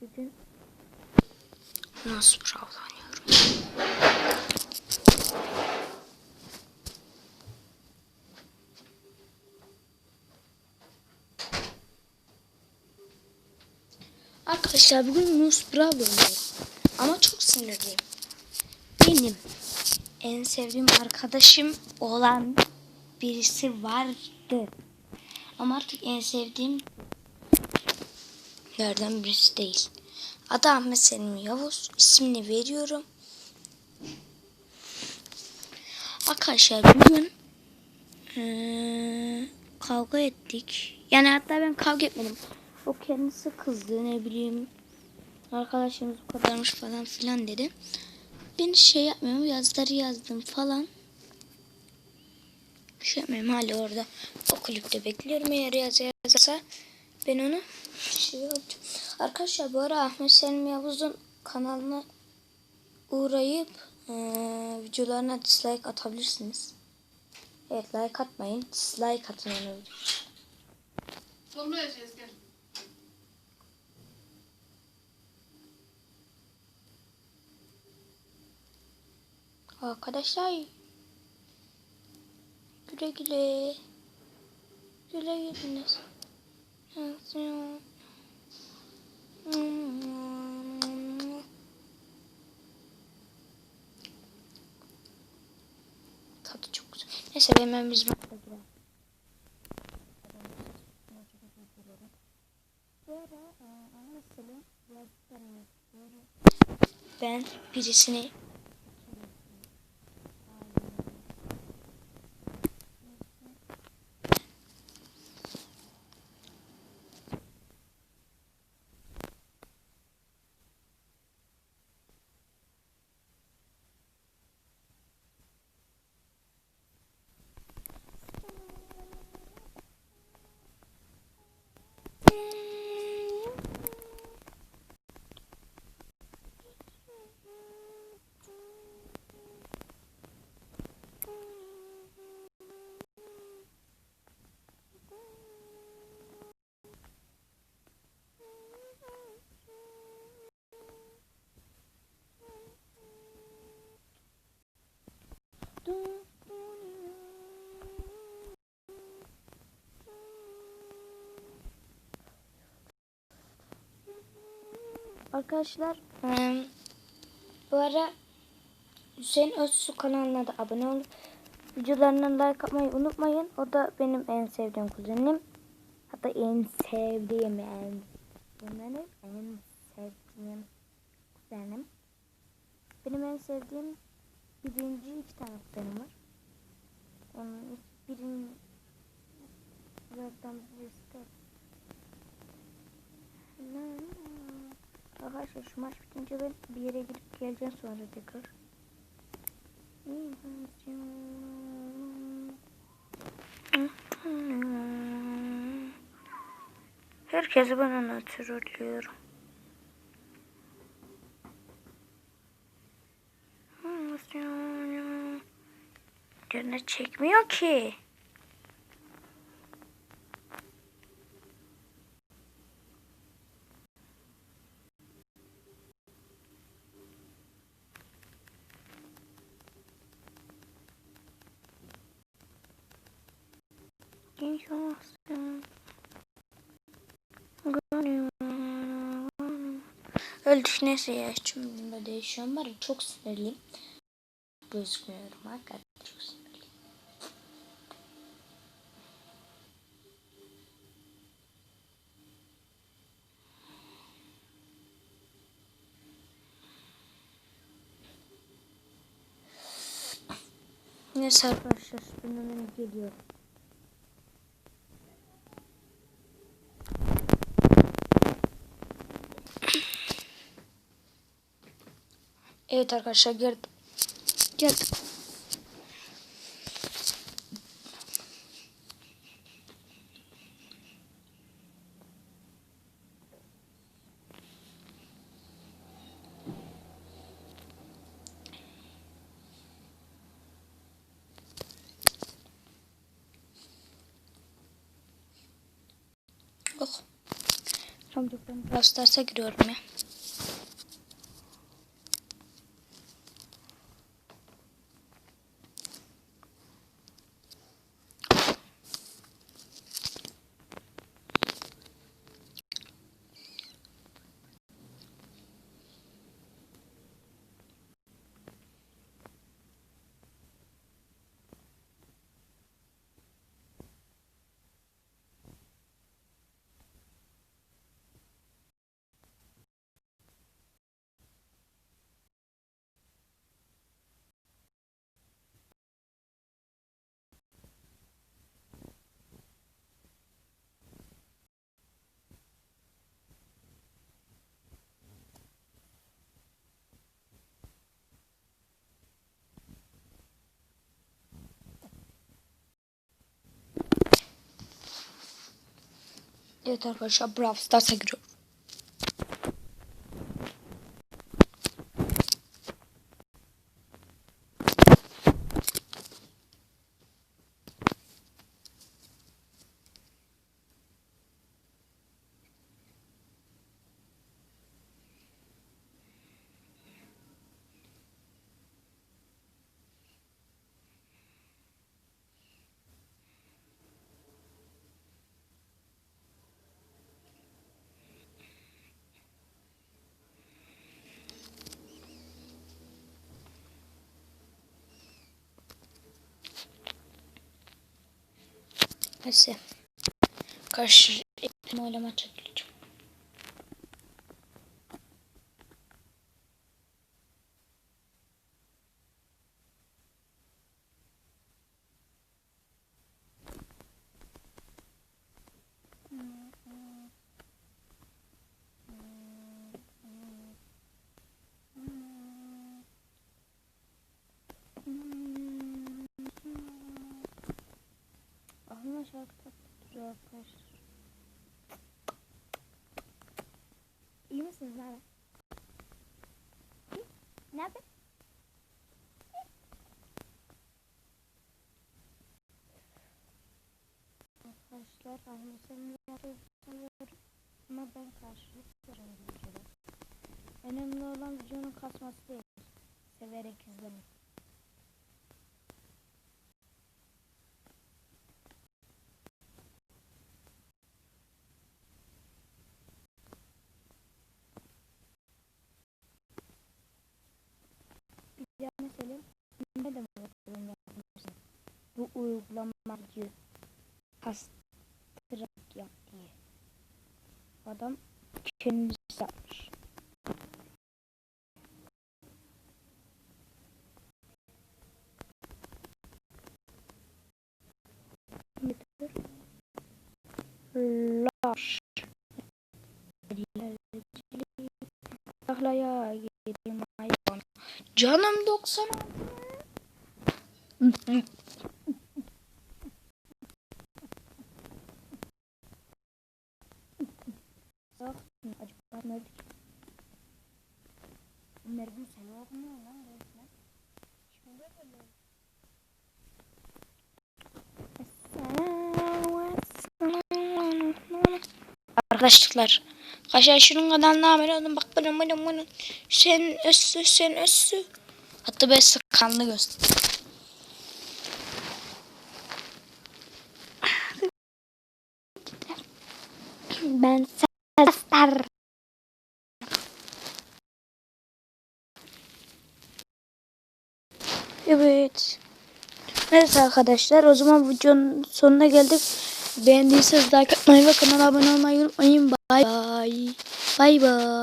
Bugün Nasıl Brawl oynuyorum? Arkadaşlar bugün Nus Brawl oynuyorum. Ama çok sinirliyim. Benim en sevdiğim arkadaşım olan birisi vardı. Ama artık en sevdiğim yerden birisi değil. Adı Ahmet Selim Yavuz. İsmini veriyorum. Arkadaşlar bugün eee, kavga ettik. Yani hatta ben kavga etmedim. O kendisi kızdı ne bileyim. Arkadaşımız bu kadarmış falan filan dedi. Ben şey yapmıyorum yazıları yazdım falan. Şey yapmıyorum hala orada. O kulüpte bekliyorum eğer yazarsa ben onu şey yapacağım. Arkadaşlar bu ara Ahmet Selim Yavuz'un kanalına uğrayıp eee, videolarına dislike atabilirsiniz. Evet like atmayın. Dislike atın onu. Sonuna yaşayacağız gel. Arkadaşlar güle güle güle gülünüz. Tadı çok güzel. Neyse ben hemen bizim girelim. Ben birisini Arkadaşlar bu ara Hüseyin Özsu kanalına da abone olun. Videolarına like atmayı unutmayın. O da benim en sevdiğim kuzenim. Hatta en sevdiğim en kuzenim. En sevdiğim kuzenim. Benim en sevdiğim birinci iki tane kuzenim var. Onun birinin birazdan birisi Arkadaşlar şu maç bitince ben bir yere gidip geleceğim sonra tekrar. Herkesi ben anlatırıyorum. Yerine çekmiyor ki. Öldü neyse ya içimde değişiyorum var çok sinirliyim. Gözükmüyorum hakikaten çok sinirliyim. Neyse arkadaşlar ben hemen Evet arkadaşlar geldim. Geldim. Oh. Ben Brawl Stars'a giriyorum ya. Evet arkadaşlar Brawl Stars'a giriyorum. Neyse. Karşı oylama çekileceğim. Misiniz abi? Ne haber? Arkadaşlar annesini yapıyorum ama ben karşılık veriyorum. Önemli olan videonun kasması değil. Severek izlemek. Bu uygulamacı kastırarak yap diye. Adam kendisi yapmış. Laş. Tahlaya gideyim. Canım 90 Bak, acaba nerede? Merhum sen yok mu lan resmen? Şimdi böyle. Arkadaşlar, arkadaşlar şunun kanalına abone olun. Bak bana bana bana. Sen össü, sen össü. Hatta ben size kanlı göster. Ben sesler. Evet. Evet arkadaşlar o zaman videonun sonuna geldik. Beğendiyseniz like atmayı ve kanala abone olmayı unutmayın. Bay bay. Bay bay.